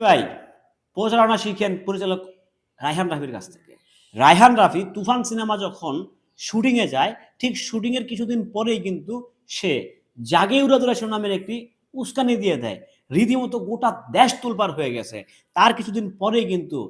ভাই পরিচালনা শিখেন পরিচালক রায়হান রাফির কাছ থেকে। রায়হান রাফি তুফান সিনেমা যখন শুটিংয়ে যায়, ঠিক শুটিংয়ের কিছুদিন পরেই কিন্তু সে জাগে উড়াদুরা নামের একটি উস্কানি দিয়ে দেয়। রীতিমতো গোটা দেশ তোলপার হয়ে গেছে। তার কিছুদিন পরেই কিন্তু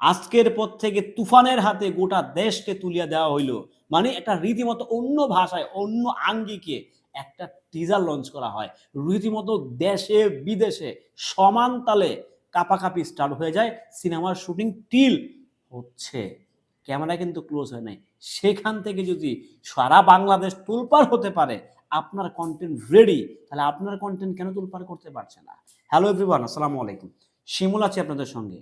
আজকের পর থেকে তুফানের হাতে গোটা দেশকে তুলিয়া দেওয়া হইল। মানে একটা রীতিমতো অন্য ভাষায়, অন্য আঙ্গিকে একটা টিজার লঞ্চ করা হয়। রীতিমতো দেশে, বিদেশে সমান তালে কাপাকাপি স্টার্ট হয়ে যায়। সিনেমার শুটিং টিল হচ্ছে। ক্যামেরা কিন্তু ক্লোজ হয় নাই। সেখান থেকে যদি সারা বাংলাদেশ তোলপার হতে পারে, আপনার কন্টেন্ট রেডি তাহলে আপনার কন্টেন্ট কেন তোলপার করতে পারছে না? হ্যালো এভরিওয়ান আসসালামু আলাইকুম। শিমুল আছে আপনাদের সঙ্গে।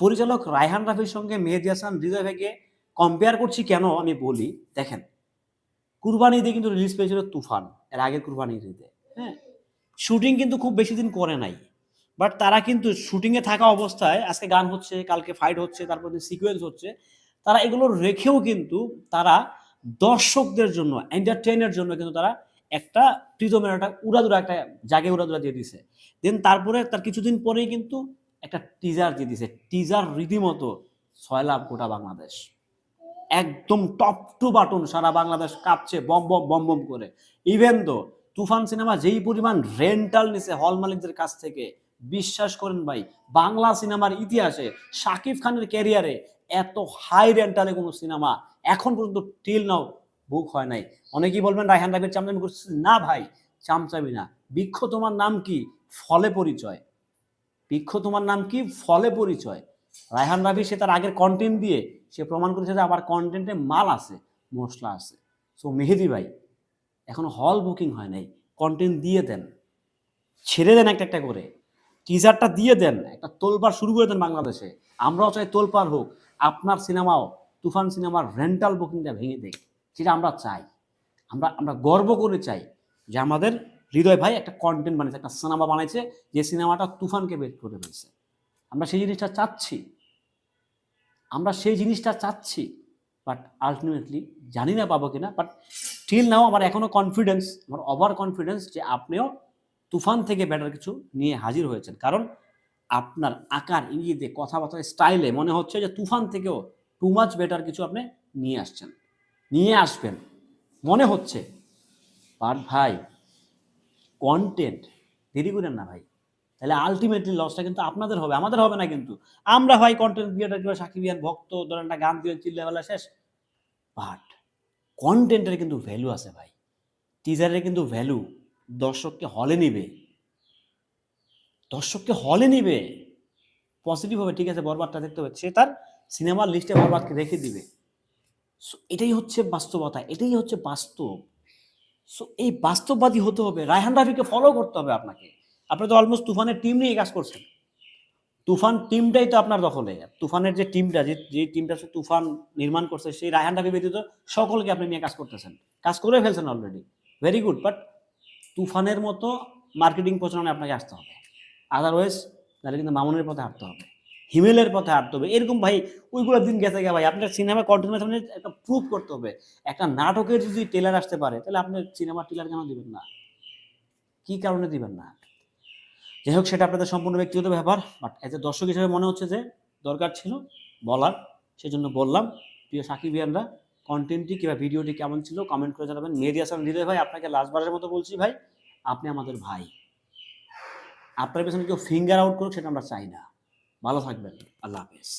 পরিচালক রায়হান রাফির সঙ্গে মেহেদি হাসান ভাইকে কম্পেয়ার করছি কেন আমি বলি, দেখেন কুরবানি ঈদে কিন্তু রিলিজ পেয়েছিল তুফান, এর আগের কুরবানি ঈদে। হ্যাঁ? শুটিং কিন্তু খুব বেশি দিন করে নাই। বাট তারা কিন্তু শুটিংয়ে থাকা অবস্থায়, আজকে গান হচ্ছে, কালকে ফাইট হচ্ছে, তারপর সিকোয়েন্স হচ্ছে, তারা এগুলো রেখেও কিন্তু তারা দর্শকদের জন্য এন্টারটেইনের জন্য কিন্তু তারা একটা প্রীতমের একটা উড়াদুরা, একটা জাগে উড়াদুরা দিয়ে দিছে। দেন তারপরে তার কিছুদিন পরেই কিন্তু একটা টিজার দিয়ে দিছে। টিজার রীতিমতো ছয় লাভ গোটা বাংলাদেশ। একদম টপ টু বাটন সারা বাংলাদেশ কাঁপছে, বম বম বম বম করে। ইভেন তো তুফান সিনেমা যেই পরিমাণ রেন্টাল নিছে হল মালিকদের কাছ থেকে, বিশ্বাস করেন ভাই, বাংলা সিনেমার ইতিহাসে শাকিব খানের ক্যারিয়ারে এত হাই রেন্টালে কোনো সিনেমা এখন পর্যন্ত টিল নাও বুক হয় নাই। অনেকেই বলবেন, রায়হান রাফির চামচামি করছে না ভাই, চামচামি না। বৃক্ষ তোমার নাম কি? ফলে পরিচয়। বৃক্ষ তোমার নাম কি? ফলে পরিচয়। রায়হান রাফি সে তার আগের কন্টেন্ট দিয়ে সে প্রমাণ করেছে যে আমার কন্টেন্টে মাল আছে, মশলা আছে। সো মেহেদি ভাই, এখনও হল বুকিং হয় নাই। কন্টেন্ট দিয়ে দেন। ছেড়ে দেন একটা একটা করে। টিজারটা দিয়ে দেন। একটা তোলপার শুরু করে দেন বাংলাদেশে। আমরাও চাই তোলপার হোক। আপনার সিনেমাও, তুফান সিনেমার রেন্টাল বুকিংটা ভেঙে দেখ সেটা আমরা চাই। আমরা আমরা গর্ব করে চাই যে আমাদের হৃদয় ভাই একটা কন্টেন্ট বানিয়েছে, একটা সিনেমা বানাইছে, যে সিনেমাটা তুফানকে বের করে ফেলছে। আমরা সেই জিনিসটা চাচ্ছি। আমরা সেই জিনিসটা চাচ্ছি বাট আলটিমেটলি জানি না পাবো কিনা বাট স্টিল নাও আমার এখনও কনফিডেন্স আমার ওভার কনফিডেন্স যে আপনিও তুফান থেকে বেটার কিছু নিয়ে হাজির হয়েছেন। কারণ আপনার আকার ইঙ্গিতে কথাবার্তার স্টাইলে মনে হচ্ছে যে তুফান থেকেও টু মাচ বেটার কিছু আপনি নিয়ে আসছেন, নিয়ে আসবেন। মনে হচ্ছে বাট ভাই কন্টেন্ট দেরি করেন না ভাই। তাহলে আলটিমেটলি লসটা কিন্তু আপনাদের হবে, আমাদের হবে না কিন্তু। আমরা ভাই কন্টেন্ট ক্রিয়েটার কিংবা সাকিবিয়ান ভক্ত, ধরেন একটা গান দিয়ে চিল্লাবেলা শেষ। বাট কন্টেন্টের কিন্তু ভ্যালু আছে ভাই। টিজারের কিন্তু ভ্যালু দর্শককে হলে নিবে। দর্শককে হলে নিবে। পজিটিভ হবে, ঠিক আছে, বরবাদটা দেখতে হবে। সে তার সিনেমার লিস্টে বরবাদকে রেখে দিবে। সো এটাই হচ্ছে বাস্তবতা, এটাই হচ্ছে বাস্তব। সো এই বাস্তববাদী হতে হবে। রায়হান রাফিকে ফলো করতে হবে আপনাকে। আপনি তো অলমোস্ট তুফানের টিম নিয়ে কাজ করছেন। তুফান টিমটাই তো আপনার দখলে। তুফানের যে টিমটা যে যে টিমটা তুফান নির্মাণ করছে, সেই রায়হান রাফি ব্যতীত সকলকে আপনি নিয়ে কাজ করতেছেন। কাজ করে ফেলছেন অলরেডি ভেরি গুড বাট তুফানের মতো মার্কেটিং প্রচারণায় আপনাকে আসতে হবে। আদারওয়াইজ তাহলে কিন্তু মামুনের পথে হাঁটতে হবে। হিমেলের পথে হাঁটতে হবে। এরকম ভাই, ওইগুলো দিন গেছে গে ভাই। আপনার সিনেমা কন্টিনিউর সামনে একটা প্রুভ করতে হবে। একটা নাটকের যদি টেলার আসতে পারে, তাহলে আপনি সিনেমার টেলার কেন দিবেন না? কি কারণে দিবেন না? যাই হোক, সেটা আপনাদের সম্পূর্ণ ব্যক্তিগত ব্যাপার বাট এজ এ দর্শক হিসেবে মনে হচ্ছে যে দরকার ছিল বলার, সেজন্য বললাম, প্রিয় সাকিবিয়ানরা কন্টেন্টটি কিংবা ভিডিওটি কেমন ছিল কমেন্ট করে জানাবেন। মেহেদি হাসান হৃদয় ভাই, আপনাকে লাস্টবারের মতো বলছি ভাই, আপনি আমাদের ভাই। আপনার পেছনে কেউ ফিঙ্গার আউট করুক, সেটা আমরা চাই না। ভালো থাকবেন। আল্লাহ হাফেজ।